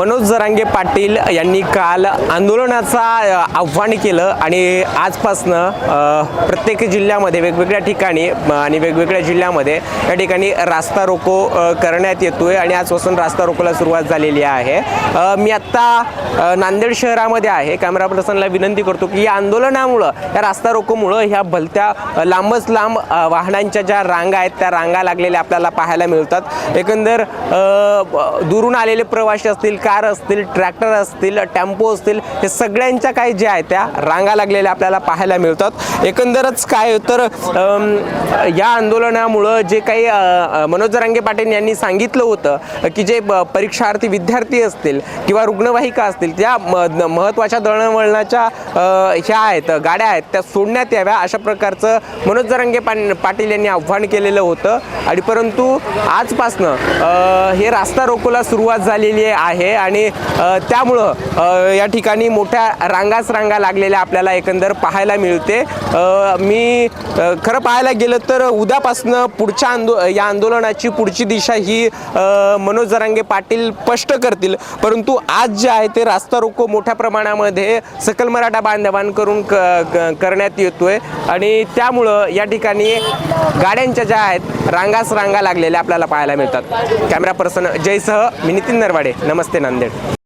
मनोज जरांगे पाटील यांनी काल आंदोलनाचा आव्हान केलं आणि आजपासनं प्रत्येक जिल्ह्यामध्ये वेगवेगळ्या ठिकाणी आणि वेगवेगळ्या जिल्ह्यामध्ये या ठिकाणी रास्ता रोको करण्यात येतोय आणि आजपासून रास्ता रोकोला सुरुवात झालेली आहे. मी आत्ता नांदेड शहरामध्ये आहे. कॅमेरा पर्सनला विनंती करतो की या आंदोलनामुळं या रास्ता रोकोमुळं ह्या भलत्या लांबच लांब वाहनांच्या ज्या रांगा आहेत त्या रांगा लागलेल्या आपल्याला पाहायला मिळतात. एकंदर दुरून आलेले प्रवासी असतील का कार असतील ट्रॅक्टर असतील टेम्पो असतील हे सगळ्यांच्या काही ज्या आहेत त्या रांगा लागलेल्या आपल्याला पाहायला मिळतात. एकंदरच काय तर या आंदोलनामुळं जे काही मनोज रांगे पाटील यांनी सांगितलं होतं की जे ब- परीक्षार्थी विद्यार्थी असतील किंवा रुग्णवाहिका असतील त्या म- महत्त्वाच्या दळणवळणाच्या ह्या आहेत गाड्या आहेत त्या सोडण्यात याव्या अशा प्रकारचं मनोज जरांगे पाटील यांनी आव्हान केलेलं होतं. आणि परंतु आजपासनं हे रास्ता रोकोला सुरुवात झालेली आहे. आणि त्यामुळं या ठिकाणी मोठ्या रांगाच रांगा लागलेल्या आपल्याला एकंदर पाहायला मिळते. मी खरं पाहायला गेलं तर उद्यापासनं पुढच्या आंदो या आंदोलनाची पुढची दिशा ही मनोज जरांगे पाटील स्पष्ट करतील. परंतु आज जे आहे ते रास्ता रोको मोठ्या प्रमाणामध्ये सकल मराठा बांधवांकडून क क- करण्यात येतोय. आणि त्यामुळं या ठिकाणी गाड्यांच्या ज्या आहेत रांगास रांगा लागलेल्या आपल्याला पाहायला मिळतात. कॅमेरा पर्सन जयसह मी नितीन नरवाडे. नमस्ते. नांदेड.